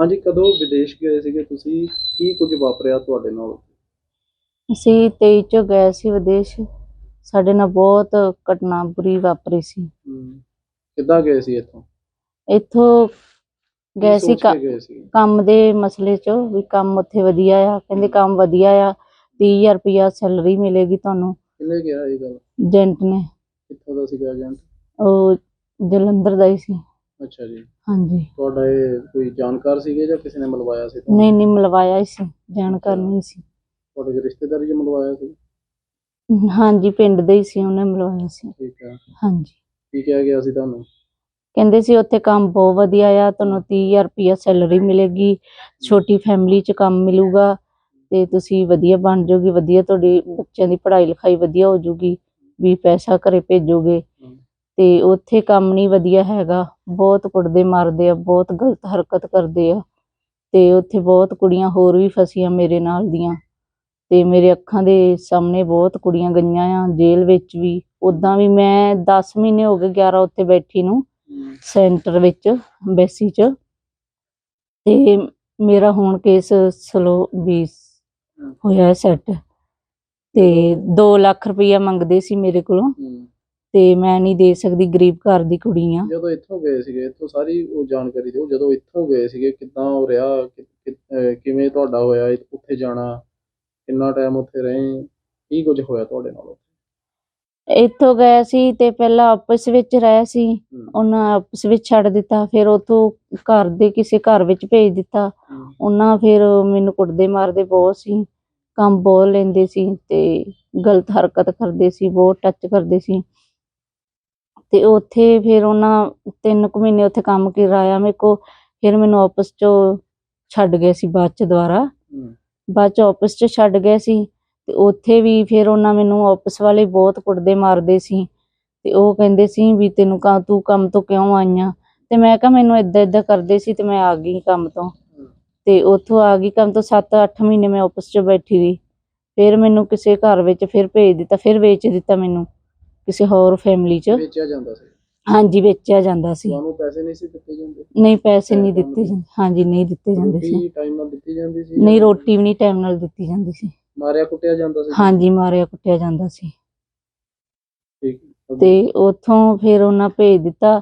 ਹਾਂਜੀ ਕਦੋਂ ਵਿਦੇਸ਼ ਗਏ ਸੀਗੇ ਤੁਸੀਂ? ਕੀ ਕੁਝ ਵਾਪਰਿਆ ਤੁਹਾਡੇ ਨਾਲ? ਅਸੀਂ 23 ਚ ਗਏ ਸੀ ਵਿਦੇਸ਼। ਸਾਡੇ ਨਾਲ ਬਹੁਤ ਘਟਨਾ ਬੁਰੀ ਵਾਪਰੀ ਸੀ। ਹਮ, ਕਿੱਦਾਂ ਗਏ ਸੀ ਇੱਥੋਂ? ਇੱਥੋਂ ਕੀ ਗਏ ਸੀ ਸੋਚ ਕ- ਕੇ ਗਏ ਸੀ ਕੰਮ ਦੇ ਮਸਲੇ 'ਚ ਵੀ ਕੰਮ ਉੱਥੇ ਵਧੀਆ ਆ। ਕਹਿੰਦੇ ਕੰਮ ਵਧੀਆ ਆ 30000 ਰੁਪਇਆ ਸੈਲਰੀ ਮਿਲੇਗੀ ਤੁਹਾਨੂੰ। ਕਿੰਨੇ ਗਿਆ ਇਹ ਗੱਲ? ਏਜੰਟ ਨੇ। ਕਿੱਥੋਂ ਦਾ ਸੀਗਾ ਏਜੰਟ? ਉਹ ਜਲੰਧਰ ਦਾ ਹੀ ਸੀ। ਅੱਛਾ ਜੀ। ਹਾਂਜੀ। ਤੁਹਾਡਾ ਇਹ ਕੋਈ ਜਾਣਕਾਰ ਸੀਗੇ ਜਾਂ ਕਿਸੇ ਨੇ ਮਿਲਵਾਇਆ ਸੀ ਤੁਹਾਨੂੰ? ਨਹੀਂ ਨਹੀਂ ਮਿਲਵਾਇਆ ਹੀ ਸੀ। ਜਾਣਕਾਰ ਨਹੀਂ ਸੀ। ਤੁਹਾਡੇ ਕੋਈ ਰਿਸ਼ਤੇਦਾਰ ਜੀ ਮਿਲਵਾਇਆ ਸੀ? ਹਾਂਜੀ ਪਿੰਡ ਦੇ ਹੀ ਸੀ ਉਹਨੇ ਮਿਲਵਾਇਆ ਸੀ। ਠੀਕ ਹੈ ਹਾਂਜੀ। ਕੀ ਕਿਹਾ ਗਿਆ ਸੀ ਤੁਹਾਨੂੰ? ਕਹਿੰਦੇ ਸੀ ਉੱਥੇ ਕੰਮ ਬਹੁਤ ਵਧੀਆ ਆ ਤੁਹਾਨੂੰ 30000 ਰੁਪਇਆ ਸੈਲਰੀ ਮਿਲੇਗੀ ਛੋਟੀ ਫੈਮਿਲੀ 'ਚ ਕੰਮ ਮਿਲੂਗਾ ਤੇ ਤੁਸੀਂ ਵਧੀਆ ਬਣ ਜਾਓਗੇ ਵਧੀਆ ਤੁਹਾਡੀ ਬੱਚਿਆਂ ਦੀ ਪੜ੍ਹਾਈ ਲਿਖਾਈ ਵਧੀਆ ਹੋ ਜਾਊਗੀ ਵੀ ਪੈਸਾ ਘਰੇ ਭੇਜੋਗੇ। ਹਮ, ਉੱਥੇ ਕੰਮ ਨਹੀਂ ਵਧੀਆ ਹੈਗਾ। ਬਹੁਤ ਕੁੱਟਦੇ ਮਾਰਦੇ ਆ ਬਹੁਤ ਗਲਤ ਹਰਕਤ ਕਰਦੇ ਆ। ਤੇ ਉੱਥੇ ਬਹੁਤ ਕੁੜੀਆਂ ਹੋਰ ਵੀ ਫਸੀਆਂ ਮੇਰੇ ਨਾਲ ਦੀਆਂ। ਤੇ ਮੇਰੇ ਅੱਖਾਂ ਦੇ ਸਾਹਮਣੇ ਬਹੁਤ ਕੁੜੀਆਂ ਗਈਆਂ ਆ ਜੇਲ੍ਹ ਵਿੱਚ ਵੀ। ਉਦਾਂ ਵੀ ਮੈਂ ਦਸ ਮਹੀਨੇ ਹੋ ਗਏ 11 ਉੱਥੇ ਬੈਠੀ ਨੂੰ ਸੈਂਟਰ ਵਿੱਚ ਬੈਸੀ ਚ। ਤੇ ਮੇਰਾ ਹੁਣ ਕੇਸ ਸਲੋ ਵੀ ਹੋਇਆ ਸੈੱਟ। ਤੇ 2 ਲੱਖ ਰੁਪਈਆ ਮੰਗਦੇ ਸੀ ਮੇਰੇ ਕੋਲੋਂ। ਤੇ ਮੈਂ ਨਹੀਂ ਦੇ ਸਕਦੀ ਗਰੀਬ ਘਰ ਦੀ ਕੁੜੀ ਆ। ਜਦੋਂ ਇੱਥੋਂ ਗਏ ਸੀਗੇ ਇੱਥੋਂ ਸਾਰੀ ਉਹ ਜਾਣਕਾਰੀ ਦਿਓ ਜਦੋਂ ਇੱਥੋਂ ਗਏ ਸੀਗੇ ਕਿੱਦਾਂ ਉਹ ਰਿਹਾ ਕਿ- ਕਿ- ਅਹ ਕਿਵੇਂ ਤੁਹਾਡਾ ਹੋਇਆ ਉੱਥੇ ਜਾਣਾ ਕਿੰਨਾ ਟਾਈਮ ਉੱਥੇ ਰਹੇ ਕੀ ਕੁਝ ਹੋਇਆ ਤੁਹਾਡੇ ਨਾਲ ਇੱਥੋਂ ਗਏ ਸੀ ਤੇ ਪਹਿਲਾਂ ਆਪਸ ਵਿੱਚ ਰਹੇ ਸੀ ਹਮ, ਉਹਨਾਂ ਆਪਸ ਵਿੱਚ ਛੱਡ ਦਿੱਤਾ ਫਿਰ ਉਥੋਂ ਘਰ ਦੇ ਕਿਸੇ ਘਰ ਵਿੱਚ ਭੇਜ ਦਿੱਤਾ। ਹਮ, ਉਹਨਾਂ ਫਿਰ ਮੈਨੂੰ ਕੁੱਟਦੇ ਮਾਰਦੇ ਬਹੁਤ ਸੀ ਕੰਮ ਬਹੁਤ ਲੈਂਦੇ ਸੀ ਤੇ ਗਲਤ ਹਰਕਤ ਕਰਦੇ ਸੀ ਬਹੁਤ ਟੱਚ ਕਰਦੇ ਸੀ। ਤੇ ਉੱਥੇ ਫਿਰ ਉਹਨਾਂ ਤਿੰਨ ਕੁ ਮਹੀਨੇ ਉੱਥੇ ਕੰਮ ਕਰਾਇਆ ਮੇਰੇ ਕੋ ਫਿਰ ਮੈਨੂੰ ਆਪਸ ਚੋਂ ਛੱਡ ਗਏ ਸੀ ਬਾਅਦ ਚ ਦੁਬਾਰਾ। ਬਾਅਦ ਚ ਆਪਸ ਚ ਛੱਡ ਗਏ ਸੀ ਤੇ ਉੱਥੇ ਵੀ ਫਿਰ ਉਹਨਾਂ ਮੈਨੂੰ ਆਪਸ ਵਾਲੇ ਬਹੁਤ ਕੁੱਟਦੇ ਮਾਰਦੇ ਸੀ ਤੇ ਉਹ ਕਹਿੰਦੇ ਸੀ ਵੀ ਤੈਨੂੰ ਕਾ ਤੂੰ ਕੰਮ ਤੋਂ ਕਿਉਂ ਆਈਆਂ ਤੇ ਮੈਂ ਕਿਹਾ ਮੈਨੂੰ ਏਦਾਂ ਏਦਾਂ ਕਰਦੇ ਸੀ ਤੇ ਮੈਂ ਆ ਗਈ ਕੰਮ ਤੋਂ। ਤੇ ਉੱਥੋਂ ਆ ਗਈ ਕੰਮ ਤੋਂ 7-8 ਮਹੀਨੇ ਮੈਂ ਆਪਸ 'ਚ ਬੈਠੀ ਰਹੀ। ਫਿਰ ਮੈਨੂੰ ਕਿਸੇ ਘਰ ਵਿੱਚ ਫਿਰ ਭੇਜ ਦਿੱਤਾ ਫਿਰ ਵੇਚ ਦਿੱਤਾ ਮੈਨੂੰ। ਕਿਸੇ ਹੋਰ ਫੈਮਿਲੀ 'ਚ। ਵੇਚਿਆ ਜਾਂਦਾ ਸੀ। ਹਾਂਜੀ ਵੇਚਿਆ ਜਾਂਦਾ ਸੀ। ਤੁਹਾਨੂੰ ਪੈਸੇ ਨਹੀਂ ਸੀ ਦਿੱਤੇ ਜਾਂਦੇ? ਨਹੀਂ ਪੈਸੇ ਨਹੀਂ ਦਿੱਤੇ ਜਾਂਦੇ। ਹਾਂਜੀ ਨਹੀਂ ਦਿੱਤੇ ਜਾਂਦੇ ਸੀ। ਰੋਟੀ ਟਾਈਮ ਨਾਲ ਦਿੱਤੀ ਜਾਂਦੀ ਸੀ ਨਹੀਂ ਰੋਟੀ ਵੀ ਨਹੀਂ ਟਾਈਮ ਨਾਲ ਦਿੱਤੀ ਜਾਂਦੀ ਸੀ। ਮਾਰਿਆ ਕੁੱਟਿਆ ਜਾਂਦਾ ਸੀ? ਹਾਂਜੀ ਮਾਰਿਆ ਕੁੱਟਿਆ ਜਾਂਦਾ ਸੀ। ਠੀਕ। ਤੇ ਉੱਥੋਂ ਫਿਰ ਉਹਨਾਂ ਭੇਜ ਦਿੱਤਾ।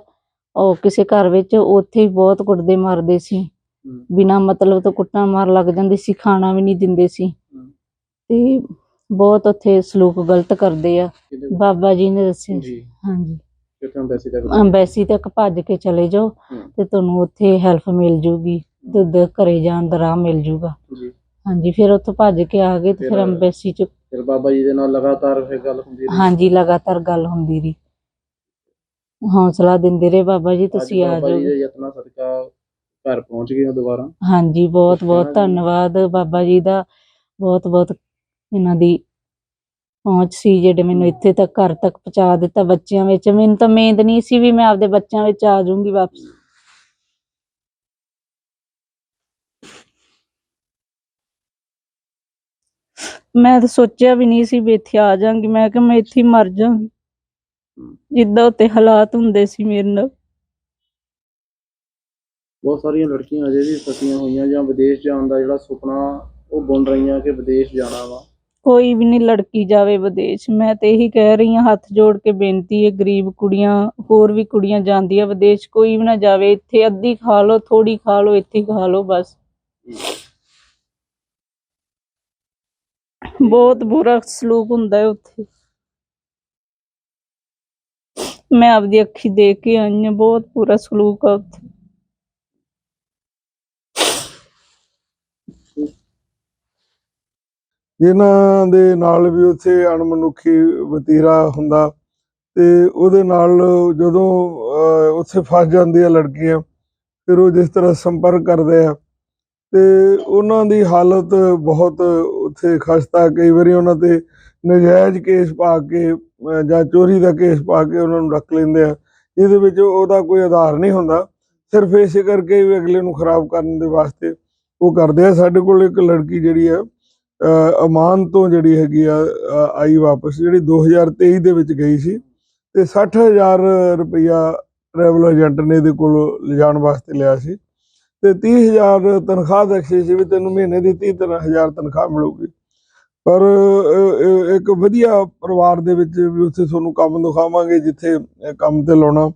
ਉਹ ਕਿਸੇ ਘਰ ਵਿੱਚ ਉੱਥੇ ਵੀ ਬਹੁਤ ਕੁੱਟਦੇ ਮਾਰਦੇ ਸੀ। ਬਿਨਾ ਮਤਲਬ ਤੋਂ ਕੁੱਟਾਂ ਮਾਰ ਲੱਗ ਜਾਂਦੇ ਸੀ ਖਾਣਾ ਵੀ ਨਹੀਂ ਦਿੰਦੇ ਸੀ। ਤੇ ਬਹੁਤ ਉੱਥੇ ਸਲੂਕ ਗਲਤ ਕਰਦੇ ਆ। ਕਿਹਦੇ- ਬਾਬਾ ਜੀ ਨੇ ਦੱਸਿਆ। ਸੀ ਜੀ। ਹਾਂਜੀ। ਤੱਕ ਅੰਬੈਸੀ ਤੱਕ ਭੱਜ ਕੇ ਚਲੇ ਜਾਓ ਹਮ, ਤੇ ਤੁਹਾਨੂੰ ਉੱਥੇ ਹੈਲਪ ਮਿਲ ਜੂਗੀ ਉੱਧਰ ਘਰੇ ਜਾਣ ਦਾ ਰਾਹ ਮਿਲ ਜੂਗਾ। ਜੀ। ਹਾਂਜੀ ਫਿਰ ਉੱਥੋਂ ਭੱਜ ਕੇ ਆ ਗਏ ਤੇ ਫਿਰ ਫਿਰ- ਅੰਬੈਸੀ ਚ ਫਿਰ ਬਾਬਾ ਜੀ ਦੇ ਨਾਲ ਲਗਾਤਾਰ ਫਿਰ ਗੱਲ ਹੁੰਦੀ ਰਹੀ। ਹਾਂਜੀ ਲਗਾਤਾਰ ਗੱਲ ਹੁੰਦੀ ਰਹੀ। ਹੌਸਲਾ ਦਿੰਦੇ ਰਹੇ ਬਾਬਾ ਜੀ ਅੱਜ ਤੁਸੀਂ ਆ ਬਾਬਾ ਜੀ ਜਾਓ। ਦੇ ਯਤਨਾਂ ਸਦਕਾ ਘਰ ਪਹੁੰਚ ਗਏ ਹੋ ਦੁਬਾਰਾ। ਹਾਂਜੀ ਬਹੁਤ ਬਹੁਤ? ਧੰਨਵਾਦ ਬਾਬਾ ਜੀ ਦਾ। ਬਹੁਤ ਬਹੁਤ ਇਹਨਾਂ ਦੀ ਪਹੁੰਚ ਸੀ ਜਿਹੜੇ ਮੈਨੂੰ ਇੱਥੇ ਤੱਕ, ਘਰ ਤੱਕ ਪਹੁੰਚਾ ਦਿੱਤਾ ਬੱਚਿਆਂ ਵਿੱਚ। ਮੈਨੂੰ ਤਾਂ ਉਮੀਦ ਨਹੀਂ ਸੀ ਵੀ ਮੈਂ ਆਪਦੇ ਬੱਚਿਆਂ ਵਿੱਚ ਆ ਜਾਊਂਗੀ ਵਾਪਸ। ਮੈਂ ਤਾਂ ਸੋਚਿਆ ਵੀ ਨਹੀਂ ਸੀ ਵੀ ਇੱਥੇ ਆ ਜਾਵਾਂਗੀ। ਮੈਂ ਕਿ ਮੈਂ ਇੱਥੇ ਹੀ ਮਰ ਜਾਵਾਂਗੀ। ਜਿੱਦਾਂ ਉੱਤੇ ਹਾਲਾਤ ਹੁੰਦੇ ਸੀ ਮੇਰੇ ਨਾਲ। ਬਹੁਤ ਸਾਰੀਆਂ ਲੜਕੀਆਂ ਅਜੇ ਵੀ ਫਸੀਆਂ ਹੋਈਆਂ ਜਾਂ ਵਿਦੇਸ਼ ਜਾਣ ਦਾ ਜਿਹੜਾ ਸੁਪਨਾ ਉਹ ਬੁਣ ਰਹੀਆਂ ਕਿ ਵਿਦੇਸ਼ ਜਾਣਾ ਵਾ। ਕੋਈ ਵੀ ਨਹੀਂ ਲੜਕੀ ਜਾਵੇ ਵਿਦੇਸ਼। ਮੈਂ ਤੇ ਇਹੀ ਕਹਿ ਰਹੀ ਹਾਂ, ਹੱਥ ਜੋੜ ਕੇ ਬੇਨਤੀ ਹੈ, ਗਰੀਬ ਕੁੜੀਆਂ, ਹੋਰ ਵੀ ਕੁੜੀਆਂ ਜਾਂਦੀਆਂ ਵਿਦੇਸ਼, ਕੋਈ ਵੀ ਨਾ ਜਾਵੇ, ਇੱਥੇ ਅੱਧੀ ਖਾ ਲਓ ਥੋੜੀ ਖਾ ਲਓ, ਇੱਥੇ ਖਾ ਲਓ, ਬਸ। ਬਹੁਤ ਬੁਰਾ ਸਲੂਕ ਹੁੰਦਾ ਹੈ ਉੱਥੇ। ਮੈਂ ਆਪਦੀ ਅੱਖੀ ਦੇਖ ਕੇ ਆਈ ਹਾਂ, ਬਹੁਤ ਬੁਰਾ ਸਲੂਕ ਆ ਉੱਥੇ। ਜਿਨ੍ਹਾਂ ਦੇ ਨਾਲ ਵੀ ਉੱਥੇ ਅਣਮਨੁੱਖੀ ਵਤੀਰਾ ਹੁੰਦਾ ਤੇ ਉਹਦੇ ਨਾਲ ਜਦੋਂ ਉੱਥੇ ਫਸ ਜਾਂਦੀਆਂ ਲੜਕੀਆਂ, ਫਿਰ ਉਹ ਜਿਸ ਤਰ੍ਹਾਂ ਸੰਪਰਕ ਕਰਦੇ ਆ ਤੇ ਉਹਨਾਂ ਦੀ ਹਾਲਤ ਬਹੁਤ ਉੱਥੇ ਖਸਤਾ ਕਈ ਵਾਰੀ ਉਹਨਾਂ ਤੇ ਨਜਾਇਜ਼ ਕੇਸ ਪਾ ਕੇ ਜਾਂ ਚੋਰੀ ਦਾ ਕੇਸ ਪਾ ਕੇ ਉਹਨਾਂ ਨੂੰ ਰੱਖ ਲੈਂਦੇ ਆ। ਇਹਦੇ ਵਿੱਚ ਉਹਦਾ ਕੋਈ ਆਧਾਰ ਨਹੀਂ ਹੁੰਦਾ। ਸਿਰਫ ਇਸੇ ਕਰਕੇ ਵੀ ਅਗਲੇ ਨੂੰ ਖਰਾਬ ਕਰਨ ਦੇ ਵਾਸਤੇ ਉਹ ਕਰਦੇ ਆ। ਸਾਡੇ ਕੋਲ ਇੱਕ ਲੜਕੀ ਜਿਹੜੀ ਆ ਅਮਾਨ ਤੋਂ ਜਿਹੜੀ ਹੈਗੀ ਆ ਆਈ ਵਾਪਸ, ਜਿਹੜੀ 2023 ਦੇ ਵਿੱਚ ਗਈ ਸੀ ਤੇ 60000 ਰੁਪਇਆ ਟਰੈਵਲ ਏਜੰਟ ਨੇ ਇਹਦੇ ਕੋਲ ਲਿਜਾਣ ਵਾਸਤੇ ਲਿਆ ਸੀ ਤੇ 30000 ਤਨਖਾਹ ਬਖਸ਼ੀ ਸੀ ਵੀ ਤੈਨੂੰ ਮਹੀਨੇ ਦੀ 30000 ਤਨਖਾਹ ਮਿਲੂਗੀ। ਪਰ ਇੱਕ ਵਧੀਆ ਪਰਿਵਾਰ ਦੇ ਵਿੱਚ ਵੀ ਉੱਥੇ ਤੁਹਾਨੂੰ ਕੰਮ ਦਿਖਾਵਾਂਗੇ ਜਿੱਥੇ ਕੰਮ ਤੇ ਲਾਉਣਾ।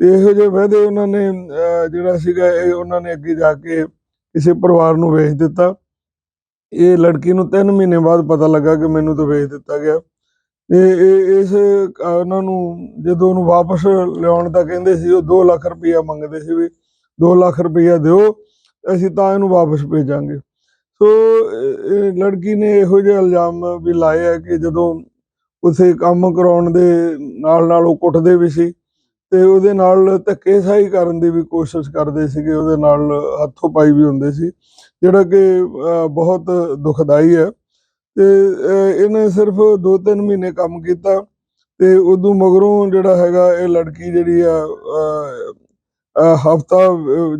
ਤੇ ਇਹੋ ਜਿਹੇ ਵਾਅਦੇ ਉਹਨਾਂ ਨੇ ਜਿਹੜਾ ਸੀਗਾ, ਇਹ ਉਹਨਾਂ ਨੇ ਅੱਗੇ ਜਾ ਕੇ ਕਿਸੇ ਪਰਿਵਾਰ ਨੂੰ ਵੇਚ ਦਿੱਤਾ। ਇਹ ਲੜਕੀ ਨੂੰ 3 ਮਹੀਨੇ ਬਾਅਦ ਪਤਾ ਲੱਗਾ ਕਿ ਮੈਨੂੰ ਤਾਂ ਵੇਚ ਦਿੱਤਾ ਗਿਆ। ਇਹ, ਇਸ ਉਹਨਾਂ ਨੂੰ ਜਦੋਂ ਉਹਨੂੰ ਵਾਪਸ ਲਿਆਉਣ ਦਾ ਕਹਿੰਦੇ ਸੀ, ਉਹ 2 ਲੱਖ ਰੁਪਈਆ ਮੰਗਦੇ ਸੀ ਵੀ 2 ਲੱਖ ਰੁਪਈਆ ਦਿਓ, ਅਸੀਂ ਤਾਂ ਇਹਨੂੰ ਵਾਪਸ ਭੇਜਾਂਗੇ। ਸੋ ਲੜਕੀ ਨੇ ਇਹੋ ਜਿਹੇ ਇਲਜ਼ਾਮ ਵੀ ਲਾਏ ਆ ਕਿ ਜਦੋਂ ਉਥੇ ਕੰਮ ਕਰਾਉਣ ਦੇ ਨਾਲ ਨਾਲ ਉਹ ਕੁੱਟਦੇ ਵੀ ਸੀ ਤੇ ਉਹਦੇ ਨਾਲ ਧੱਕੇਸ਼ਾਹੀ ਕਰਨ ਦੀ ਵੀ ਕੋਸ਼ਿਸ਼ ਕਰਦੇ ਸੀਗੇ, ਉਹਦੇ ਨਾਲ ਹੱਥੋਂ ਪਾਈ ਵੀ ਹੁੰਦੇ ਸੀ, ਜਿਹੜਾ ਕਿ ਬਹੁਤ ਦੁਖਦਾਈ ਹੈ। ਤੇ ਇਹਨੇ ਸਿਰਫ 2-3 ਮਹੀਨੇ ਕੰਮ ਕੀਤਾ ਤੇ ਉਦੋਂ ਮਗਰੋਂ ਜਿਹੜਾ ਹੈਗਾ ਇਹ ਲੜਕੀ ਜਿਹੜੀ ਆ ਹਫਤਾ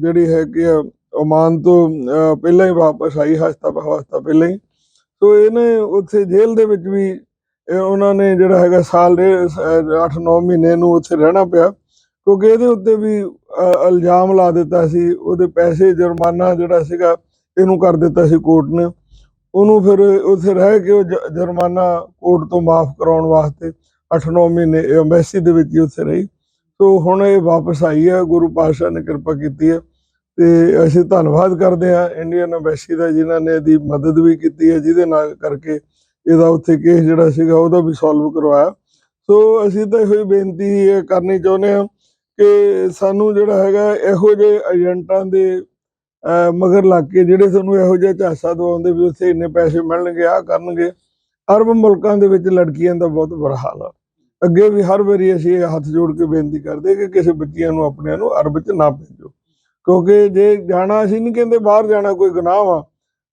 ਜਿਹੜੀ ਹੈਗੀ ਆ, ਓਮਾਨ ਤੋਂ ਪਹਿਲਾਂ ਹੀ ਵਾਪਸ ਆਈ ਹਸਤਾ ਹਸਤਾ ਪਹਿਲਾਂ ਹੀ। ਸੋ ਇਹਨੇ ਉੱਥੇ ਜੇਲ੍ਹ ਦੇ ਵਿੱਚ ਵੀ ਇਹ ਉਹਨਾਂ ਨੇ ਜਿਹੜਾ ਹੈਗਾ ਸਾਲ ਦੇ 8-9 ਮਹੀਨੇ ਨੂੰ ਉੱਥੇ ਰਹਿਣਾ ਪਿਆ। ਕਿਉਂਕਿ ਇਹਦੇ ਉੱਤੇ ਵੀ ਇਲਜ਼ਾਮ ਲਾ ਦਿੱਤਾ ਸੀ, ਉਹਦੇ ਪੈਸੇ, ਜੁਰਮਾਨਾ ਜਿਹੜਾ ਸੀਗਾ, ਇਹਨੂੰ ਕਰ ਦਿੱਤਾ ਸੀ ਕੋਰਟ ਨੇ। ਉਹਨੂੰ ਫਿਰ ਉੱਥੇ ਰਹਿ ਕੇ ਉਹ ਜ- ਜੁਰਮਾਨਾ ਕੋਰਟ ਤੋਂ ਮਾਫ ਕਰਾਉਣ ਵਾਸਤੇ 8-9 ਮਹੀਨੇ ਐਮਬੈਸੀ ਦੇ ਵਿੱਚ ਹੀ ਉੱਥੇ ਰਹੀ। ਸੋ ਹੁਣ ਇਹ ਵਾਪਸ ਆਈ ਹੈ, ਗੁਰੂ ਪਾਤਸ਼ਾਹ ਨੇ ਕਿਰਪਾ ਕੀਤੀ ਹੈ। ਤੇ ਅਸੀਂ ਧੰਨਵਾਦ ਕਰਦੇ ਹਾਂ ਇੰਡੀਅਨ ਐਮਬੈਸੀ ਦਾ, ਜਿਨ੍ਹਾਂ ਨੇ ਇਹਦੀ ਮਦਦ ਵੀ ਕੀਤੀ ਹੈ, ਜਿਹਦੇ ਨਾਲ ਕਰਕੇ ਇਹਦਾ ਉੱਥੇ ਕੇਸ ਜਿਹੜਾ ਸੀਗਾ ਉਹਦਾ ਵੀ ਸੋਲਵ ਕਰਵਾਇਆ। ਸੋ ਅਸੀਂ ਤਾਂ ਇਹੋ ਹੀ ਬੇਨਤੀ ਕਰਨੀ ਚਾਹੁੰਦੇ ਹਾਂ ਕਿ ਸਾਨੂੰ ਜਿਹੜਾ ਹੈਗਾ ਇਹੋ ਜਿਹੇ ਏਜੰਟਾਂ ਦੇ ਮਗਰ ਲੱਗ ਕੇ ਜਿਹੜੇ ਤੁਹਾਨੂੰ ਇਹੋ ਜਿਹਾ ਝਾਂਸਾ ਦਵਾਉਂਦੇ ਵੀ ਉੱਥੇ ਇੰਨੇ ਪੈਸੇ ਮਿਲਣਗੇ ਆ ਕਰਨਗੇ ਅਰਬ ਮੁਲਕਾਂ ਦੇ ਵਿੱਚ ਲੜਕੀਆਂ ਦਾ ਬਹੁਤ ਬੁਰਾ ਹਾਲ ਆ। ਅੱਗੇ ਵੀ ਹਰ ਵਾਰੀ ਅਸੀਂ ਇਹ ਹੱਥ ਜੋੜ ਕੇ ਬੇਨਤੀ ਕਰਦੇ ਕਿ ਕਿਸੇ ਬੱਚਿਆਂ ਨੂੰ ਆਪਣਿਆਂ ਨੂੰ ਅਰਬ 'ਚ ਨਾ ਭੇਜੋ। ਕਿਉਂਕਿ ਜੇ ਜਾਣਾ ਅਸੀਂ ਨਹੀਂ ਕਹਿੰਦੇ ਬਾਹਰ ਜਾਣਾ, ਕੋਈ ਗੁਨਾਹ ਆ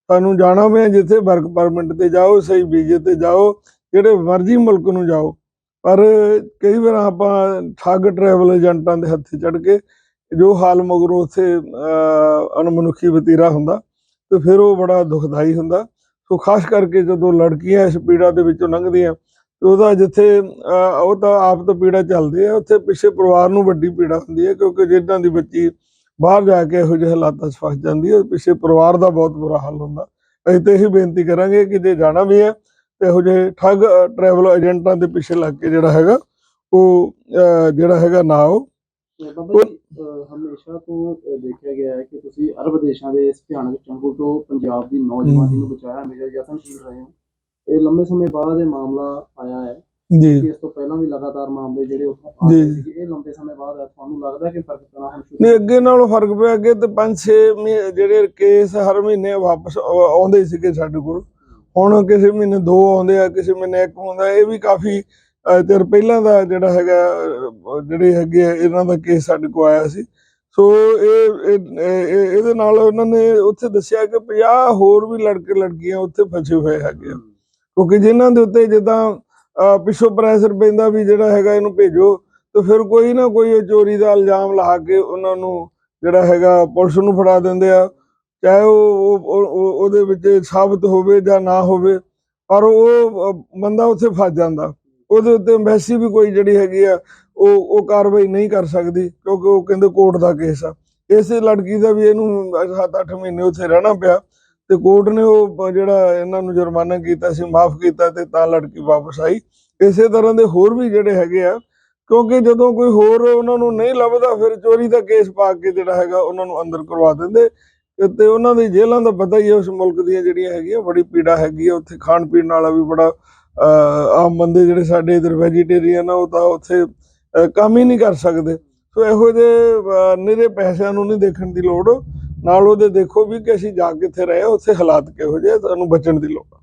ਤੁਹਾਨੂੰ ਜਾਣਾ ਮੈਂ ਜਿੱਥੇ ਵਰਕ ਪਰਮਿਟ ਤੇ ਜਾਓ, ਸਹੀ ਵੀਜ਼ੇ ਤੇ ਜਾਓ, ਜਿਹੜੇ ਮਰਜ਼ੀ ਮੁਲਕ ਨੂੰ ਜਾਓ। ਪਰ ਕਈ ਵਾਰ ਆਪਾਂ ਠੱਗ ਟਰੈਵਲ ਏਜੰਟਾਂ ਦੇ ਹੱਥੇ ਚੜ ਕੇ ਜੋ ਹਾਲ ਮਗਰੋਂ ਉੱਥੇ ਅਣਮਨੁੱਖੀ ਵਤੀਰਾ ਹੁੰਦਾ, ਤੇ ਫਿਰ ਉਹ ਬੜਾ ਦੁਖਦਾਈ ਹੁੰਦਾ। ਸੋ ਖਾਸ ਕਰਕੇ ਜਦੋਂ ਲੜਕੀਆਂ ਇਸ ਪੀੜਾ ਦੇ ਵਿੱਚੋਂ ਲੰਘਦੀਆਂ, ਤੇ ਉਹਦਾ ਜਿੱਥੇ ਉਹ ਤਾਂ ਆਪ ਤਾਂ ਪੀੜਾ ਚੱਲਦੀ ਹੈ, ਉੱਥੇ ਪਿੱਛੇ ਪਰਿਵਾਰ ਨੂੰ ਵੱਡੀ ਪੀੜਾ ਹੁੰਦੀ ਹੈ, ਕਿਉਂਕਿ ਜਿੱਦਾਂ ਦੀ ਬੱਚੀ ਬਾਹਰ ਜਾ ਕੇ ਇਹੋ ਜਿਹੇ ਹਾਲਾਤਾਂ 'ਚ ਫਸ ਜਾਂਦੀ ਹੈ, ਪਿੱਛੇ ਪਰਿਵਾਰ ਦਾ ਬਹੁਤ ਬੁਰਾ ਹਾਲ ਹੁੰਦਾ। ਅਸੀਂ ਤਾਂ ਇਹੀ ਬੇਨਤੀ ਕਰਾਂਗੇ ਕਿ ਜੇ ਜਾਣਾ ਵੀ ਹੈ, ਤੇ ਇਹੋ ਜਿਹੇ ਠੱਗ ਟਰੈਵਲ ਏਜੰਟਾਂ ਦੇ ਪਿੱਛੇ ਲੱਗ ਕੇ ਜਿਹੜਾ ਹੈਗਾ, ਉਹ ਜਿਹੜਾ ਹੈਗਾ ਨਾ ਆਓ। ਹਮੇਸ਼ਾ ਤੋਂ ਦੇਖਿਆ ਗਿਆ ਹੈ ਕਿ ਤੁਸੀਂ ਅਰਬ ਦੇਸ਼ਾਂ ਦੇ ਇਸ ਭਿਆਨਕ ਚੰਗੁਲ ਤੋਂ ਪੰਜਾਬ ਦੀ ਨੌਜਵਾਨੀ ਨੂੰ ਬਚਾਇਆ, ਹਮੇਸ਼ਾ ਯਤਨਸ਼ੀਲ ਰਹੇ ਹੋ। ਇਹ ਲੰਬੇ ਸਮੇਂ ਬਾਅਦ ਇਹ ਮਾਮਲਾ ਆਇਆ ਹੈ। ਜੀ। ਇਸ ਤੋਂ ਪਹਿਲਾਂ ਵੀ ਲਗਾਤਾਰ ਮਾਮਲੇ ਜਿਹੜੇ ਉੱਥੋਂ ਆ ਜੀ। ਰਹੇ ਸੀ ਇਹ ਲੰਬੇ ਸਮੇਂ ਬਾਅਦ ਤੁਹਾਨੂੰ ਲੱਗਦਾ ਕਿ ਫ਼ਰਕ ਪੈਣਾ ਹੁਣ ਸ਼ੁਰੂ ਨਹੀਂ ਅੱਗੇ ਨਾਲੋਂ ਫ਼ਰਕ ਪਿਆ ਅੱਗੇ ਤੇ 5-6 ਜਿਹੜੇ ਕੇਸ ਹਰ ਮਹੀਨੇ ਵਾਪਸ ਆ- ਆਉਂਦੇ ਸੀਗੇ ਸਾਡੇ ਕੋਲ। ਹੁਣ ਕਿਸੇ ਮਹੀਨੇ ਦੋ ਆਉਂਦੇ ਆ ਕਿਸੇ ਮਹੀਨੇ ਇੱਕ ਆਉਂਦਾ ਇਹ ਵੀ ਕਾਫੀ ਚਿਰ ਪਹਿਲਾਂ ਦਾ ਜਿਹੜਾ ਹੈਗਾ ਜਿਹੜੇ ਹੈਗੇ ਆ, ਇਹਨਾਂ ਦਾ ਕੇਸ ਸਾਡੇ ਕੋਲ ਆਇਆ ਸੀ। ਸੋ ਇਹ ਇਹ- ਇਹ- ਇਹਦੇ ਨਾਲ ਉਹਨਾਂ ਨੇ ਉੱਥੇ ਦੱਸਿਆ ਕਿ 50 ਹੋਰ ਵੀ ਲੜਕੇ ਲੜਕੀਆਂ ਉੱਥੇ ਫਸੇ ਹੋਏ ਹੈਗੇ ਆ। ਕਿਉਂਕਿ ਜਿਨ੍ਹਾਂ ਦੇ ਉੱਤੇ ਜਿੱਦਾਂ ਪਿੱਛੋਂ ਪ੍ਰੈਸ਼ਰ ਪੈਂਦਾ ਵੀ ਜਿਹੜਾ ਹੈਗਾ ਇਹਨੂੰ ਭੇਜੋ, ਤੇ ਫਿਰ ਕੋਈ ਨਾ ਕੋਈ ਉਹ ਚੋਰੀ ਦਾ ਇਲਜ਼ਾਮ ਲਾ ਕੇ ਉਹਨਾਂ ਨੂੰ ਜਿਹੜਾ ਹੈਗਾ ਪੁਲਿਸ ਨੂੰ ਫੜਾ ਦਿੰਦੇ ਆ, ਚਾਹੇ ਉਹ ਉਹਦੇ ਵਿੱਚ ਸਾਬਤ ਹੋਵੇ ਜਾਂ ਨਾ ਹੋਵੇ, ਪਰ ਉਹ ਬੰਦਾ ਉੱਥੇ ਫਸ ਜਾਂਦਾ। ਉਹਦੇ ਉੱਤੇ ਐਮਬੈਸੀ ਵੀ ਕੋਈ ਜਿਹੜੀ ਹੈਗੀ ਆ, ਉਹ ਉਹ ਕਾਰਵਾਈ ਨਹੀਂ ਕਰ ਸਕਦੀ, ਕਿਉਂਕਿ ਉਹ ਕਹਿੰਦੇ ਕੋਰਟ ਦਾ ਕੇਸ ਆ। ਇਸੇ ਲੜਕੀ ਦਾ ਵੀ ਇਹਨੂੰ 7-8 ਮਹੀਨੇ ਉੱਥੇ ਰਹਿਣਾ ਪਿਆ। ਤੇ ਕੋਰਟ ਨੇ ਉਹ ਜਿਹੜਾ ਇਹਨਾਂ ਨੂੰ ਜੁਰਮਾਨਾ ਕੀਤਾ ਸੀ ਮਾਫ ਕੀਤਾ ਤੇ ਤਾਂ ਲੜਕੀ ਵਾਪਸ ਆਈ। ਇਸੇ ਤਰ੍ਹਾਂ ਦੇ ਹੋਰ ਵੀ ਜਿਹੜੇ ਹੈਗੇ ਆ ਕਿਉਂਕਿ ਜਦੋਂ ਕੋਈ ਹੋਰ ਉਹਨਾਂ ਨੂੰ ਨਹੀਂ ਲੱਭਦਾ ਫਿਰ ਚੋਰੀ ਦਾ ਕੇਸ ਪਾ ਕੇ ਜਿਹੜਾ ਹੈਗਾ ਉਹਨਾਂ ਨੂੰ ਅੰਦਰ ਕਰਵਾ ਦਿੰਦੇ। ਤੇ ਉਹਨਾਂ ਦੀ ਜੇਲ੍ਹਾਂ ਦਾ ਪਤਾ ਹੀ ਹੈ ਉਸ ਮੁਲਕ ਦੀਆਂ ਜਿਹੜੀਆਂ ਹੈਗੀਆਂ ਬੜੀ ਪੀੜਾ ਹੈਗੀ ਆ ਉੱਥੇ ਖਾਣ ਪੀਣ ਵਾਲਾ ਵੀ ਬੜਾ ਆਮ ਬੰਦੇ ਜਿਹੜੇ ਸਾਡੇ ਇਧਰ ਵੈਜੀਟੇਰੀਅਨ ਆ ਉਹ ਤਾਂ ਉੱਥੇ ਕੰਮ ਹੀ ਨਹੀਂ ਕਰ ਸਕਦੇ। ਸੋ ਇਹੋ ਜਿਹੇ ਅਹ, ਨਿਰੇ ਪੈਸਿਆਂ ਨੂੰ ਨਹੀਂ ਦੇਖਣ ਦੀ ਲੋੜ। ਨਾਲ ਉਹਦੇ ਦੇਖੋ ਵੀ ਕਿ ਅਸੀਂ ਜਾ ਕਿੱਥੇ ਰਹੇ ਉੱਥੇ ਹਾਲਾਤ ਕਿਹੋ ਜਿਹੇ ਆ, ਤੁਹਾਨੂੰ ਬਚਣ ਦੀ ਲੋੜ ਆ।